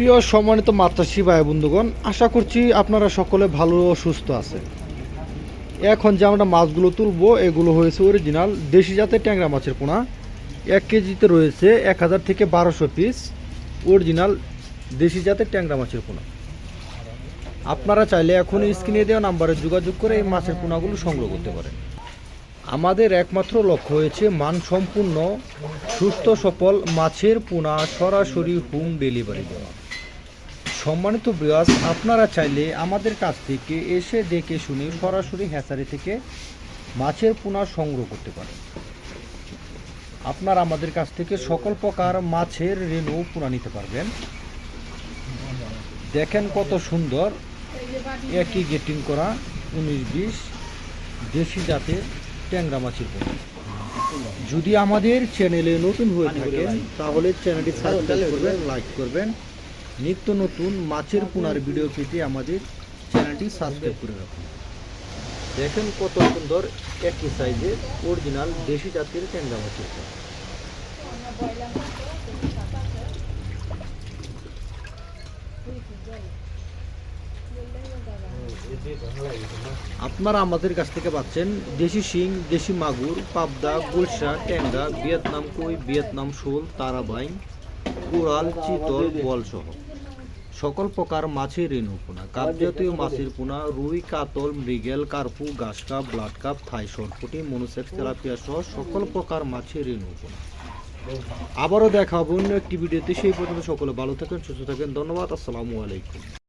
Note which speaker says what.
Speaker 1: প্রিয় সম্মানিত মাত্রাসী ভাই বন্ধুগণ, আশা করছি আপনারা সকলে ভালো ও সুস্থ আছেন। এখন যে আমরা মাছগুলো তুলবো, এগুলো হয়েছে অরিজিনাল দেশি জাতের ট্যাংরা মাছের পোনা। এক কেজিতে রয়েছে এক হাজার থেকে বারোশো পিস অরিজিনাল দেশি জাতের ট্যাংরা মাছের পোনা। আপনারা চাইলে এখন স্ক্রিনে দেওয়া নাম্বারে যোগাযোগ করে এই মাছের পোনাগুলো সংগ্রহ করতে পারেন। আমাদের একমাত্র লক্ষ্য হয়েছে মানসম্পূর্ণ, সুস্থ, সফল মাছের পোনা সরাসরি হোম ডেলিভারি দেওয়া। সম্মানিত ব্রিয়াস আপনারা চাইলে আমাদের কাছ থেকে এসে দেখে শুনে সরাসরি হ্যাচারি থেকে মাছের পোনা সংগ্রহ করতে পারেন। আপনারা আমাদের কাছ থেকে সকল প্রকার মাছের রেণু পোনা নিতে পারবেন। দেখেন কত সুন্দর, একই গেটিং করা, উনিশ বিশ, দেশি জাতের ট্যাংরা মাছের পোনা যদি আমাদের চ্যানেলে নতুন হয়ে থাকেন, তাহলে চ্যানেলটি সাবস্ক্রাইব করবেন লাইক করবেন। নিত্য নতুন মাছের পোনার ভিডিও পেতে আমাদের চ্যানেলটি সাবস্ক্রাইব করে রাখুন। দেখেন কত সুন্দর একই সাইজের অরিজিনাল দেশি জাতের ট্যাংরা মাছের পোনা আপনারা আমাদের কাছ থেকে পাচ্ছেন দেশি শিং, দেশি মাগুর, পাবদা, গুলশা, ট্যাংরা, ভিয়েতনাম কই, ভিয়েতনাম শোল তারাবাইন কুড়াল, চিতল বল সহ সকল প্রকার মাছের রেণু পোনা কাপ জাতীয় মাছের পোনা, রুই, কাতল, মৃগেল, কার্পু ঘাস কাপ ব্লাড কাপ থাই, সরপুটি মনুসেট তেলাপিয়া সহ সকল প্রকার মাছের রেণু পোনা। আবারও দেখা অন্য একটি ভিডিওতে, সেই পর্যন্ত সকলে ভালো থাকেন, সুস্থ থাকেন, ধন্যবাদ, আসসালামু আলাইকুম।